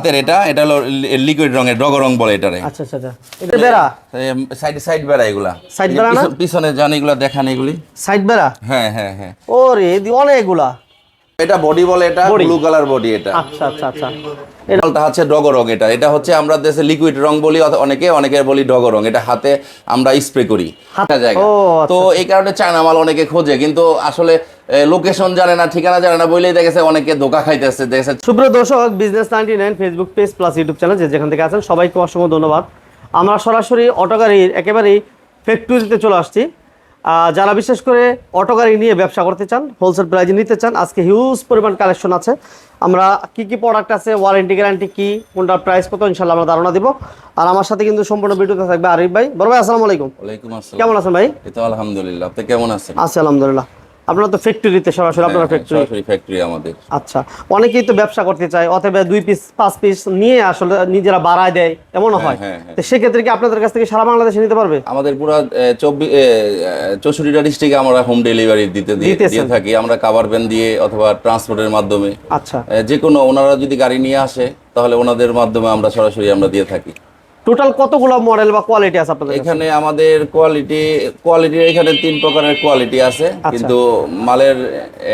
হাতের এটা এটা হলো লিকুইড রঙের ডগ রং বলে এটারে। আচ্ছা আচ্ছা আচ্ছা। এটা বেড়া? সাইড সাইড বেড়া এগুলা। সাইড বেড়া না? পিছনে জান এগুলা দেখান এগুলি। সাইড বেড়া? হ্যাঁ হ্যাঁ হ্যাঁ। ওরে এদি অনেকগুলা। এটা বডি বলে এটা ব্লু কালার বডি এটা। আচ্ছা আচ্ছা আচ্ছা। এটা হচ্ছে ডগ রং এটা। এটা হচ্ছে আমরা দেশে লিকুইড রং বলি অনেকে অনেকে বলি ডগ রং এটা হাতে আমরা স্প্রে করি। হাত- জায়গা আচ্ছা, তো এই কারণে চায়না মাল অনেকে খোঁজে কিন্তু আসলে লোকেশন জানে না ঠিকানা জানে না বলেই দেখেছে অনেকে ধোকা খাইতেছে দেখেছে সুপ্রিয় দর্শক business ninety nine Facebook page plus YouTube channel যেখান থেকে আছেন সবাইকে অসংখ্য ধন্যবাদ। আমরা সরাসরি অটো গাড়ির একেবারেই ফ্যাক্টরিতে চলে আসছি। যারা বিশেষ করে অটো গাড়ি নিয়ে ব্যবসা করতে চান হোলসেল প্রাইজে নিতে চান আজকে হিউজ পরিমাণ কালেকশন আছে। আমরা কি কি প্রোডাক্ট আছে ওয়ারেন্টি গ্যারান্টি কি কোনটার প্রাইস কত ইনশাল্লাহ আমরা ধারণা দিব। আর আমার সাথে কিন্তু সম্পূর্ণ ভিডিওতে থাকবে আরিফ ভাই। বড় ভাই আসসালামু আলাইকুম। ওয়ালাইকুম আসসালাম। কেমন আছেন ভাই? এই তো আলহামদুলিল্লাহ। আপনি কেমন আছেন? আছি আলহামদুলিল্লাহ। আপনারা তো ফ্যাক্টরিতে সরাসরি আপনারা হ্যাঁ, ফ্যাক্টরি সরাসরি ফ্যাক্টরি আমাদের। আচ্ছা অনেকেই তো ব্যবসা করতে চায় অথবা দুই পিস পাঁচ পিস নিয়ে আসলে নিজেরা বাড়ায় দেয় এমনও হয় হ্যাঁ, হ্যাঁ। তো সেক্ষেত্রে কি আপনাদের কাছ থেকে সারা বাংলাদেশে নিতে পারবে? আমাদের পুরো চব্বিশ চৌষট্টিটা ডিস্ট্রিক্টে আমরা হোম ডেলিভারি দিতে দিয়ে থাকি। আমরা কাভার ভ্যান দিয়ে অথবা ট্রান্সপোর্টের মাধ্যমে। আচ্ছা। যে কোনো ওনারা যদি গাড়ি নিয়ে আসে তাহলে ওনাদের মাধ্যমে আমরা সরাসরি আমরা দিয়ে থাকি। টোটাল কতগুলো মডেল বা কোয়ালিটি আছে আপনাদের এখানে আমাদের কোয়ালিটি কোয়ালিটির এখানে তিন প্রকারের কোয়ালিটি আছে। আচ্ছা। কিন্তু মালের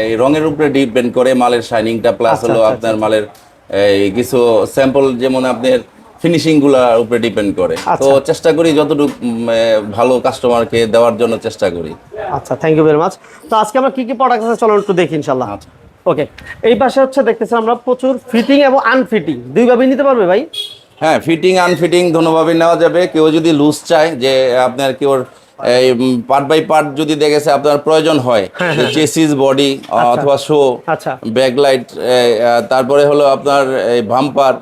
এই রঙের উপরে ডিপেন্ড করে মালের শাইনিংটা প্লাস আচ্ছা, হলো আচ্ছা, আপনার মালের এই কিছু স্যাম্পল যেমন আপনার ফিনিশিংগুলার উপরে ডিপেন্ড করে। তো। চেষ্টা করি যতটুকু ভালো কাস্টমারকে দেওয়ার জন্য চেষ্টা করি। আচ্ছা থ্যাংক ইউ ভেরি মাচ তো আজকে আমরা কি কি প্রোডাক্ট আছে চলো একটু দেখি ইনশাল্লাহ আচ্ছা। ওকে এই পাশে হচ্ছে দেখতেছি আমরা প্রচুর ফিটিং এবং আনফিটিং দুইভাবেই নিতে পারবে ভাই? হ্যাঁ ফিটিং আনফিটিং দোনোভাবে নেওয়া যাবে। কেউ যদি লুজ চায় যে আপনার কেউ এই পার্ট বাই পার্ট যদি দেখেছে আপনার প্রয়োজন হয় চেসিস বডি অথবা শো আচ্ছা। ব্যাকলাইট তারপরে হলো আপনার এই ভাম্পার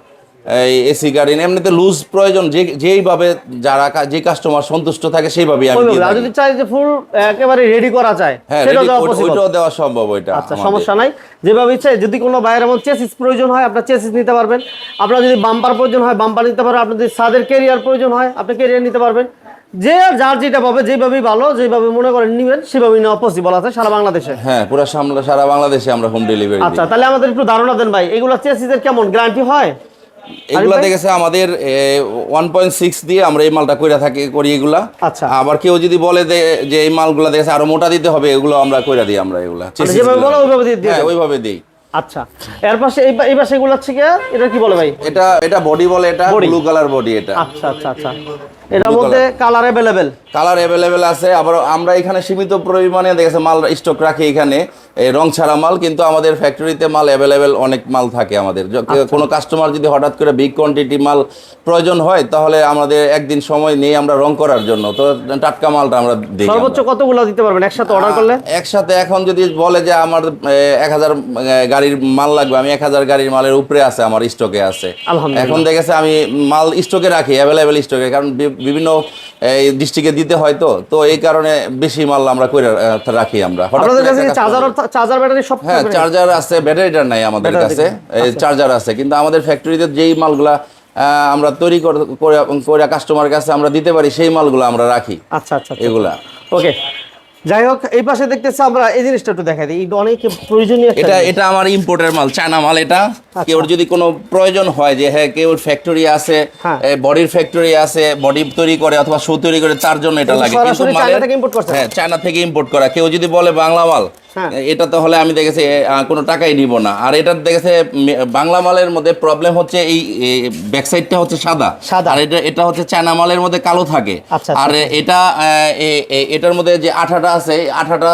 এই এসি গাড়ি এমনিতে লুজ প্রয়োজন যে যেইভাবে যারা যে কাস্টমার সন্তুষ্ট থাকে সেইভাবেই আমি। যদি চাই যে ফুল একেবারে রেডি করা যায় হ্যাঁ সেটাও দেওয়া ওই- possible। দেওয়া সম্ভব ওইটা আচ্ছা সমস্যা নাই। যেভাবে ইচ্ছে যদি কোনো বাইরের এমন চেসিস প্রয়োজন হয় আপনার চেসিস নিতে পারবেন। আপনার যদি বাম্পার প্রয়োজন হয় বাম্পার নিতে পারবেন। আপনার যদি সাদের কেরিয়ার প্রয়োজন হয় আপনি কেরিয়ার নিতে পারবেন। যে যার যেটা পাবে যেভাবেই ভালো যেভাবে মনে করেন নিবেন সেভাবেই নেওয়া পসিবল আছে সারা বাংলাদেশে। হ্যাঁ পুরো সারা বাংলাদেশে আমরা হোম ডেলিভারি আচ্ছা তাহলে আমাদের একটু ধারণা দেন ভাই এগুলো চেসিসের কেমন? গ্যারান্টি হয়? এগুলা দেখেছে আমাদের ওয়ান পয়েন্ট সিক্স দিয়ে আমরা এই মালটা কইরা থাকি করি এগুলা। আচ্ছা। আবার কেউ যদি বলে যে- এই মালগুলা দেখেছে আরও মোটা দিতে হবে এগুলো আমরা কইরা দিই আমরা এগুলা। মানে যেভাবে বলো ওইভাবে দিয়ে দিয়ে হ্যাঁ ওইভাবে দিই। আচ্ছা এর পাশে এই পাশে এগুলো হচ্ছে কি এটা কি বলে ভাই? এটা এটা বডি বলে এটা ব্লু কালার বডি এটা। আচ্ছা আচ্ছা আচ্ছা। এটার মধ্যে কালার অ্যাভেলেবেল কালার অ্যাভেলেবেল আছে আবার আমরা এখানে সীমিত পরিমাণে দেখেছে মাল স্টক রাখি এখানে এই রং ছাড়া মাল কিন্তু আমাদের ফ্যাক্টরিতে মাল অ্যাভেলেবেল অনেক মাল থাকে আমাদের। আচ্ছা। কোনো কাস্টমার যদি হঠাৎ করে বিগ কোয়ান্টিটি মাল প্রয়োজন হয় তাহলে আমাদের একদিন সময় নিয়ে আমরা রং করার জন্য। তো টাটকা মালটা আমরা দিই সর্বোচ্চ কতগুলো দিতে পারবেন? একসাথে অর্ডার করলে? একসাথে এখন যদি বলে যে আমার এক হাজার গাড়ির মাল লাগবে। আমি এক হাজার গাড়ির মালের উপরে আছে আমার স্টকে আছে। এখন দেখেছে আমি মাল স্টকে রাখি অ্যাভেলেবেল স্টকে কারণ বিভিন্ন ডিস্ট্রিক্টে দিতে হয় তো। তো এই কারণে বেশি মাল আমরা করে রাখি আমরা। আপনাদের কাছে চার্জার চার্জার ব্যাটারি সব হ্যাঁ চার্জার আছে ব্যাটারিটার নাই আমাদের কাছে। চার্জার আছে কিন্তু আমাদের ফ্যাক্টরিতে যেই মালগুলা আমরা তৈরি করে করে কাস্টমার কাছে আমরা দিতে পারি সেই মালগুলো আমরা রাখি। আচ্ছা আচ্ছা আচ্ছা। এগুলা। ওকে যাই হোক এই পাশে দেখতেছি আমরা এই জিনিসটা একটু দেখাই দিই। এটা অনেক প্রয়োজনীয় এটা এটা আমার ইম্পোর্টের মাল চায়না মাল এটা। কেউ যদি কোনো প্রয়োজন হয় যে হ্যাঁ কেউ ফ্যাক্টরি আছে। বডির ফ্যাক্টরি আছে বডি তৈরি করে অথবা শো তৈরি করে তার জন্য এটা লাগে। সরাসরি চায়না থেকে হ্যাঁ। চায়না থেকে ইম্পোর্ট করা। কেউ যদি বলে বাংলা মাল। এটা তো হলে আমি দেখেছি কোনো টাকাই নিব না। আর এটা দেখেছে বাংলা মালের মধ্যে প্রবলেম হচ্ছে এই ব্যাক সাইডটা হচ্ছে সাদা। সাদা। আর এটা এটা হচ্ছে চায়না মালের মধ্যে কালো থাকে। আচ্ছা, আর এটা এটার মধ্যে যে আঠাটা আছে আঠাটা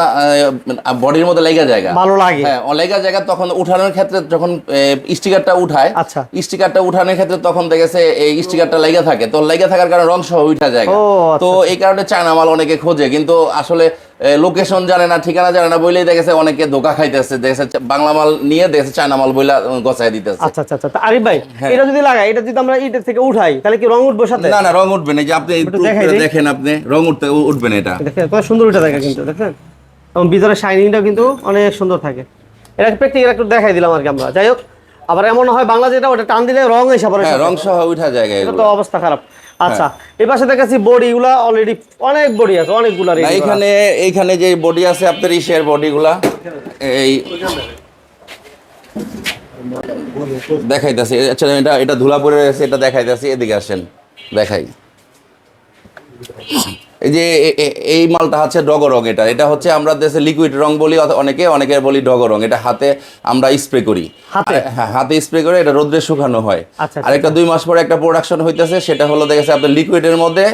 বডির মধ্যে লেগে জায়গা। ভালো লাগে। হ্যাঁ অলেগা জায়গা তখন উঠানোর ক্ষেত্রে যখন স্টিকারটা উঠায় আচ্ছা। স্টিকারটা উঠানোর ক্ষেত্রে তখন দেখেছে এই স্টিকারটা লেগে থাকে। তো লেগে থাকার কারণে রং সহ উঠা যায় আচ্ছা, তো এই কারণে চায়না মাল অনেকে খোঁজে। কিন্তু আসলে লোকেশন জানে না ঠিকানা জানে না বলেই দেখেছে অনেকে ধোকা খাইতেছে দেখেছে বাংলা মাল নিয়ে দেখেছে চায়না মাল বইলা গছায় দিতেছে। আচ্ছা আচ্ছা আচ্ছা আরিফ ভাই হ্যাঁ। এটা যদি লাগাই এটা যদি আমরা ইটের থেকে উঠাই তাহলে কি রং উঠবে সাথে? না না রং উঠবে না যে আপনি। দেখেন আপনি রং উঠতে উঠবে না এটা। দেখেন কত সুন্দর উঠে থাকে কিন্তু দেখেন। এবং ভিতরে শাইনিংটাও কিন্তু অনেক সুন্দর থাকে। এটা প্র্যাকটিক্যাল একটু দেখাই দিলাম আর কি আমরা। যাই হোক আবার এমন হয় বাংলা যেটা ওটা টান দিলে রং এসে পড়ে হ্যাঁ রং সহ উঠা জায়গা এটা তো অবস্থা খারাপ। আচ্ছা এই পাশে দেখাচ্ছি বডি গুলা অলরেডি অনেক বডি আছে অনেকগুলা। এইখানে এইখানে যে বডি আছে আপনার ইসের বডিগুলা এই দেখাইতেছি। আচ্ছা এটা এটা ধুলা পড়ে রয়েছে এটা দেখাইতেছি এদিকে আসেন দেখাই। এই যে এই মালটা হচ্ছে ডগরং এটা। এটা হচ্ছে আমরা দেশে লিকুইড রং বলি অনেকে অনেকে বলি ডগরং এটা হাতে আমরা স্প্রে করি। হাতে? হ্যাঁ হাতে স্প্রে করে এটা রোদ্রে শুকানো হয়। আচ্ছা, আর একটা দুই মাস পরে একটা প্রোডাকশন হইতেছে সেটা হলো দেখেছে আপনার লিকুইডের মধ্যে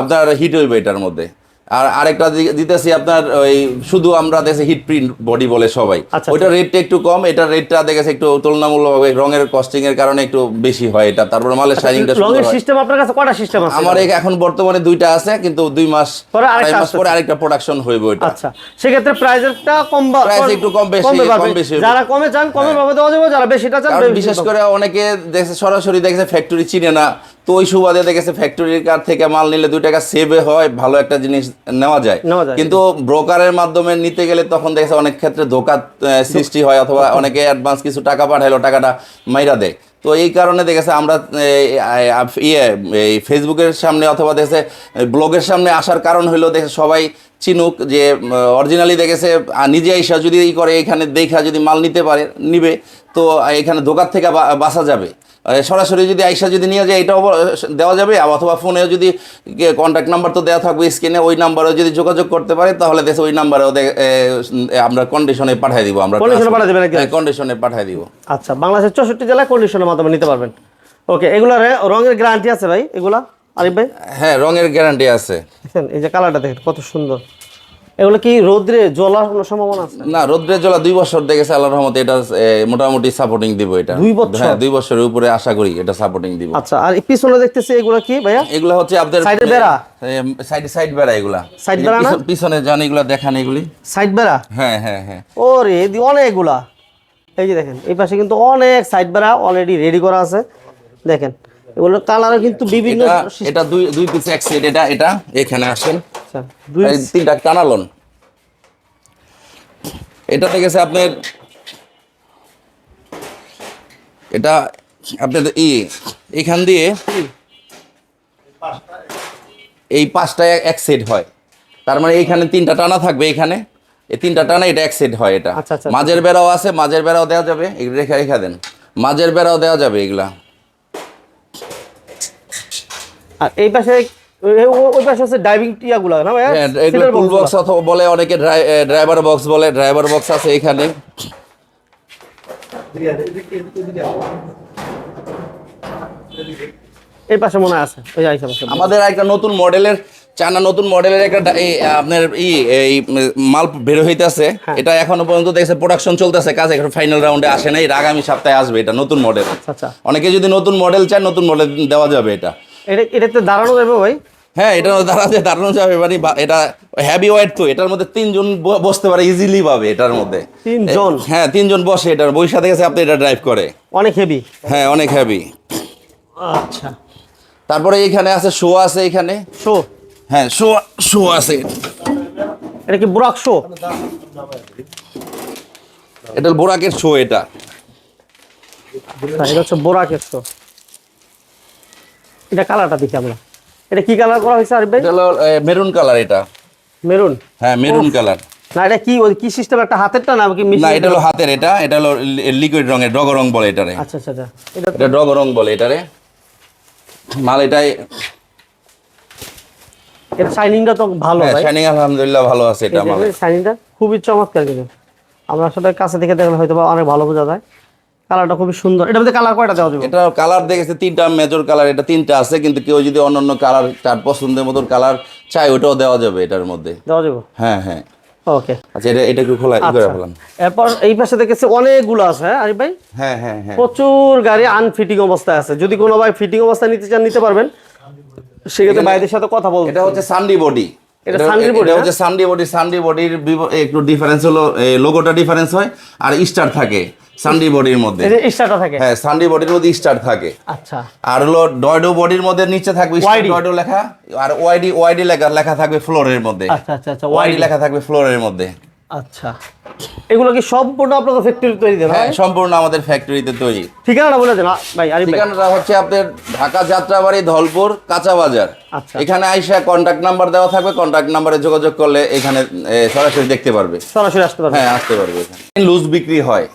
আপনার হিট হইবে এটার মধ্যে। আর আরেকটা দিতেছি আপনার ওই শুধু আমরা দেখছি হিট প্রিন্ট বডি বলে সবাই। আচ্ছা, ওইটা রেটটা একটু কম এটা রেটটা দেখেছে একটু তুলনামূলকভাবে রঙের কস্টিং এর কারণে একটু বেশি হয় এটা। তারপর মালের শাইনিংটা সুন্দর রঙের সিস্টেম আপনার কাছে কয়টা সিস্টেম আছে? আমার এখন বর্তমানে দুইটা আছে কিন্তু দুই মাস পরে আরেকটা মাস পরে আরেকটা প্রোডাকশন হইব এটা। আচ্ছা সেক্ষেত্রে প্রাইসটা কম বা- Price একটু কম বেশি, কম বেশি যারা কমে চান কমে ভাবে দেওয়া যাবে যারা বেশিটা চান বিশেষ করে অনেকে দেখছে সরাসরি দেখছে ফ্যাক্টরি চিনে না। তো ওই সুবাদে দেখেছে ফ্যাক্টরির কার থেকে মাল নিলে দুই টাকা সেভে হয় ভালো একটা জিনিস নেওয়া যায়। কিন্তু ব্রোকারের মাধ্যমে নিতে গেলে তখন দেখেছে অনেক ক্ষেত্রে ধোকা সৃষ্টি হয় অথবা অনেকে অ্যাডভান্স কিছু টাকা পাঠাইলো টাকাটা মাইরা দেয়। তো এই কারণে দেখেছে আমরা ইয়ে এই ফেসবুকের সামনে অথবা দেখেছে ব্লগের সামনে আসার কারণ হলো দেখে সবাই চিনুক যে অরিজিনালি দেখেছে নিজে আইসা যদি ই করে এখানে দেখা যদি মাল নিতে পারে নিবে তো এখানে দোকান থেকে বা- বাঁচা যাবে। সরাসরি যদি আইসা যদি নিয়ে যায় এটাও দেওয়া যাবে? অথবা ফোনেও যদি কন্ট্যাক্ট নাম্বার তো দেওয়া থাকবে স্ক্রিনে ওই নাম্বারেও যদি যোগাযোগ করতে পারে তাহলে দেশে ওই নাম্বারেও আমরা কন্ডিশনে পাঠিয়ে দিব আমরা এ পাঠিয়ে দিবেন? কন্ডিশনে পাঠিয়ে দিব। আচ্ছা বাংলাদেশের চৌষট্টি জেলায় কন্ডিশনের মাধ্যমে নিতে পারবেন। ওকে এগুলা রে- রঙের গ্যারান্টি আছে ভাই এগুলা? আরিফ ভাই? হ্যাঁ রঙের গ্যারান্টি আছে। দেখেন এই যে কালারটা দেখেন কত সুন্দর। এগুলো কি রোদ্রে জ্বলার কোনো সম্ভাবনা আছে? না রৌদ্রের জলা দুই বছর দেখেছে আল্লাহর রহমতে এটা মোটামুটি সাপোর্টিং দিব এটা। দুই বছর? হ্যাঁ দুই বছরের উপরে আশা করি এটা সাপোর্টিং দিব। আচ্ছা আর পিছনে দেখতেছি এগুলো কি ভাইয়া? এগুলা হচ্ছে আপনাদের বেড়া? সাইড সাইড বেড়া এগুলা। সাইড বেড়া না? পিছনে এগুলা দেখান এগুলি। সাইড বেড়া? হ্যাঁ হ্যাঁ হ্যাঁ। ওরে এদি অনেকগুলা। এই যে দেখেন এই পাশে কিন্তু অনেক সাইড বেড়া অলরেডি রেডি করা আছে। দেখেন এগুলোর কালারও কিন্তু বিভিন্ন এটা দুই দুই পিস এক এটা এটা এখানে আসেন। আচ্ছা, দুই তিনটা টানালন এটা দেখেছে আপনার এটা আপনার ই এখান দিয়ে এই পাঁচটা এক- সেট হয়। তার মানে এইখানে তিনটা টানা থাকবে এখানে। এই তিনটা টানা এটা এক সেট হয় এটা। আচ্ছা, আচ্ছা। মাঝের বেড়াও আছে মাঝের বেড়াও দেওয়া যাবে। এগুলো রেখে রেখে দেন। মাঝের বেড়াও দেওয়া যাবে এগুলা। আর এই পাশে ওই পাশে হচ্ছে ডাইভিং টিয়াগুলো না হ্যাঁ, এগুলো টুল বক্স অথবা বলে অনেকে ড্রাইভার বক্স বলে ড্রাইভার বক্স আছে এখানে। এই পাশে মনে আছে ওই আইসা পাশে। আমাদের একটা নতুন মডেলের চায়না নতুন মডেলের একটা আপনার ই এই মাল বের হইতেছে। হ্যাঁ। এটা এখনও পর্যন্ত দেখছে প্রোডাকশন চলতেছে কাজ এখন ফাইনাল রাউন্ডে আসে নাই আগামী সপ্তাহে আসবে এটা নতুন মডেল আচ্ছা আচ্ছা। অনেকে যদি নতুন মডেল চায় নতুন মডেল দেওয়া যাবে এটা। এটা এটাতে দাঁড়ানো যাবে ভাই। হ্যাঁ এটা দাঁড়াতে দাঁড়ানো যাবে মানে এটা হ্যাভি ওয়েট তো এটার মধ্যে তিনজন বসতে পারে ইজিলি পাবে এটার মধ্যে। তিনজন? হ্যাঁ তিনজন বসে এটার বই সাথে গেছে আপনি এটা ড্রাইভ করে। অনেক হেভি হ্যাঁ অনেক হ্যাভি আচ্ছা। তারপরে এখানে আছে শো আছে এখানে। শো হ্যাঁ শো শো আছে। এটা কি বুরাক শো এটা বোরাকের শো এটা। আচ্ছা, এটা হচ্ছে বোরাকের শো এটা কালারটা দেখি আমরা। এটা কি কালার করা হয়েছে আরিফ ভাই? এটা হলো মেরুন কালার এটা। মেরুন? হ্যাঁ মেরুন কালার। না এটা কি কি সিস্টেম একটা হাতেরটা না কি না এটা হলো হাতের এটা এটা হলো লিকুইড রঙের ডগ রং বলে এটারে। আচ্ছা আচ্ছা আচ্ছা। এটা এটা ডগ রং বলে এটারে। মাল এটাই এটা শাইনিংটা তো ভালো হ্যাঁ ভাই। শাইনিং আলহামদুলিল্লাহ ভালো আছে এটা মাল শাইনিংটা খুবই চমৎকার কিন্তু। আমরা আসলে কাছে দেখে দেখলে হয়তো অনেক ভালো বোঝা যায়। কালারটা খুবই সুন্দর। এটার মধ্যে কালার কয়টা দেওয়া যাবে? এটা কালার দেখেছে তিনটা মেজর কালার এটা তিনটা আছে কিন্তু কেউ যদি অন্যান্য কালার তার পছন্দের মতন কালার চায় ওটাও দেওয়া যাবে এটার মধ্যে। দেওয়া যাবে? হ্যাঁ হ্যাঁ। ওকে আচ্ছা এটা এটা একটু খোলা ই করে ফেলাম এরপর এই পাশে দেখেছি অনেকগুলো আছে হ্যাঁ আরিফ ভাই? হ্যাঁ হ্যাঁ হ্যাঁ। প্রচুর গাড়ি আনফিটিং অবস্থায় আছে। যদি কোনো ভাই ফিটিং অবস্থায় নিতে চান নিতে পারবেন। সেক্ষেত্রে ভাইদের সাথে কথা বলতে এটা হচ্ছে সানডি বডি এটা body, হচ্ছে সানডি বডি সানডি বডির একটু ডিফারেন্স হলো লোগোটা ডিফারেন্স হয় আর স্টার থাকে। সানডি বডির মধ্যে। স্টারটা থাকে? হ্যাঁ সানডি বডির মধ্যে স্টার থাকে। আচ্ছা। আর হলো ডয়ডো বডির মধ্যে নিচে থাকবে ডয়ডো লেখা। আর ওয়াইডি ওয়াইডি লেখা লেখা থাকবে ফ্লোরের মধ্যে। আচ্ছা আচ্ছা আচ্ছা ওয়াইডি লেখা থাকবে ফ্লোরের মধ্যে। আচ্ছা। এগুলো কি সম্পূর্ণ আপনাদের ফ্যাক্টরি তৈরি দেন হ্যাঁ? সম্পূর্ণ আমাদের ফ্যাক্টরিতে তৈরি। ঠিকানাটা বলে দেন ভাই ভাই। ঠিকানাটা হচ্ছে আপনার ঢাকা যাত্রাবাড়ি ধলপুর কাঁচা বাজার। আচ্ছা। এখানে আইসা কন্ট্যাক্ট নাম্বার দেওয়া থাকবে। কন্ট্যাক্ট নাম্বারে যোগাযোগ করলে এখানে সরাসরি দেখতে পারবে। সরাসরি আসতে পারবেন হ্যাঁ আসতে পারবে এখানে। লুজ বিক্রি হয়।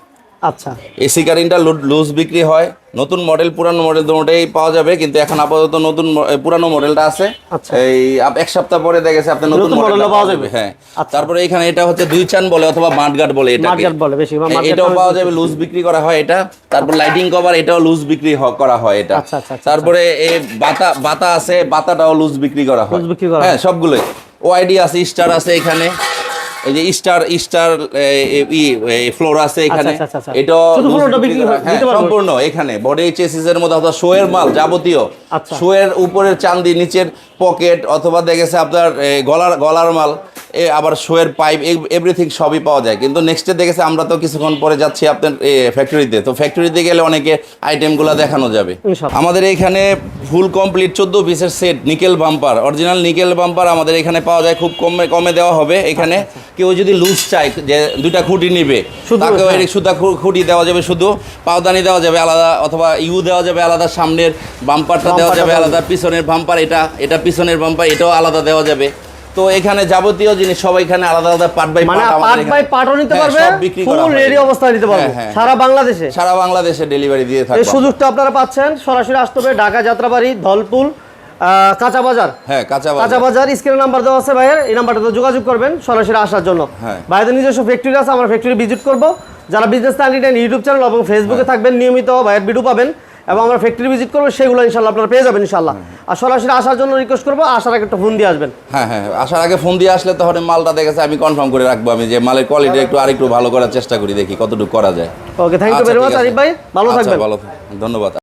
আচ্ছা। এসি কারিনটা লুজ বিক্রি হয়। নতুন মডেল পুরানো মডেল দুটোই পাওয়া যাবে কিন্তু এখন আপাতত নতুন পুরানো মডেলটা আছে। আচ্ছা। এই এক সপ্তাহ পরে দেখে গেছে আপনি নতুন মডেলটা মডেলটা পাওয়া যাবে। হ্যাঁ। আচ্ছা। তারপরে এখানে এটা হচ্ছে দুই চান বলে অথবা মাঠগাট বলে এটা মার্কেট বলে বেশি এটাও পাওয়া যাবে লুজ বিক্রি করা হয় এটা। তারপর লাইটিং কভার এটাও লুজ বিক্রি করা হয় এটা। আচ্ছা, তারপরে এই বাতা বাতা আছে বাতাটাও লুজ বিক্রি করা হয়। হ্যাঁ সবগুলোই। ওআইডি আছে স্টার আছে এখানে। এই যে স্টার স্টার ই ফ্লোর আছে এখানে। আচ্ছা, আচ্ছা, আচ্ছা। বিক্রি করা- হ্যাঁ, সম্পূর্ণ এখানে। বডি চেসিস এর মধ্যে অথবা শোয়ের মাল যাবতীয়। আচ্ছা। শোয়ের উপরের চান্দি নিচের পকেট অথবা দেখেছে আপনার গলার গলার মাল। আবার শোয়ের পাইপ এভরিথিং সবই পাওয়া যায়। কিন্তু নেক্সটে দেখেছে আমরা তো কিছুক্ষণ পরে যাচ্ছি আপনার ফ্যাক্টরিতে তো ফ্যাক্টরিতে গেলে অনেকে আইটেমগুলো দেখানো যাবে। আমাদের এখানে ফুল কমপ্লিট চোদ্দ পিসের set nickel bumper original nickel bumper আমাদের এখানে পাওয়া যায় খুব কমে কমে দেওয়া হবে এখানে। কেউ যদি লুজ চায় যে দুইটা খুঁটি নিবে শুধু, তাকেও হ্যাঁ। সুতা খুঁটি দেওয়া যাবে শুধু। পাওদানি দেওয়া যাবে আলাদা অথবা ইউ দেওয়া যাবে আলাদা সামনের বাম্পারটা দেওয়া যাবে আলাদা পিছনের বাম্পার এটা এটা পিছনের বাম্পার এটাও আলাদা দেওয়া যাবে। তো এখানে যাবতীয় জিনিস সব এখানে আলাদা আলাদা পার্ট বাই মানে পার্ট বাই পার্টও নিতে পারবে ফুল রেডি অবস্থায় নিতে পারবে। হ্যাঁ, হ্যাঁ। সারা বাংলাদেশে? সারা বাংলাদেশে ডেলিভারি দিয়ে এই সুযোগটা আপনারা পাচ্ছেন সরাসরি আসতে হবে ঢাকা যাত্রাবাড়ি ধলপুল কাঁচা বাজার হ্যাঁ কাঁচা কাঁচা বাজার বাজার স্ক্রিনে নাম্বার দেওয়া আছে ভাইয়ের এই নাম্বারটাতে যোগাযোগ করবেন সরাসরি আসার জন্য। হ্যাঁ। ভাইদের নিজস্ব ফ্যাক্টরি আছে আমরা ফ্যাক্টরি ভিজিট করব। যারা বিজনেস নাইনটি ইউটিউব চ্যানেল এবং ফেসবুকে হ্যাঁ। থাকবেন নিয়মিত ভাইয়ের ভিডিও পাবেন। এবং আমরা ফ্যাক্টরি ভিজিট করব সেগুলো ইনশাল্লাহ আপনারা পেয়ে যাবেন ইনশাল্লাহ। আর সরাসরি আসার জন্য রিকোয়েস্ট করব আসার আগে একটা ফোন দিয়ে আসবেন। হ্যাঁ হ্যাঁ আসার আগে ফোন দিয়ে আসলে তখন মালটা দেখেছে আমি কনফার্ম করে রাখব আমি যে মালের কোয়ালিটি একটু আরেকটু ভালো করার চেষ্টা করি দেখি কতটুকু করা যায়। Okay thank you very much Arif ভাই। ভালো আচ্ছা, থাকবেন। ভালো। ধন্যবাদ।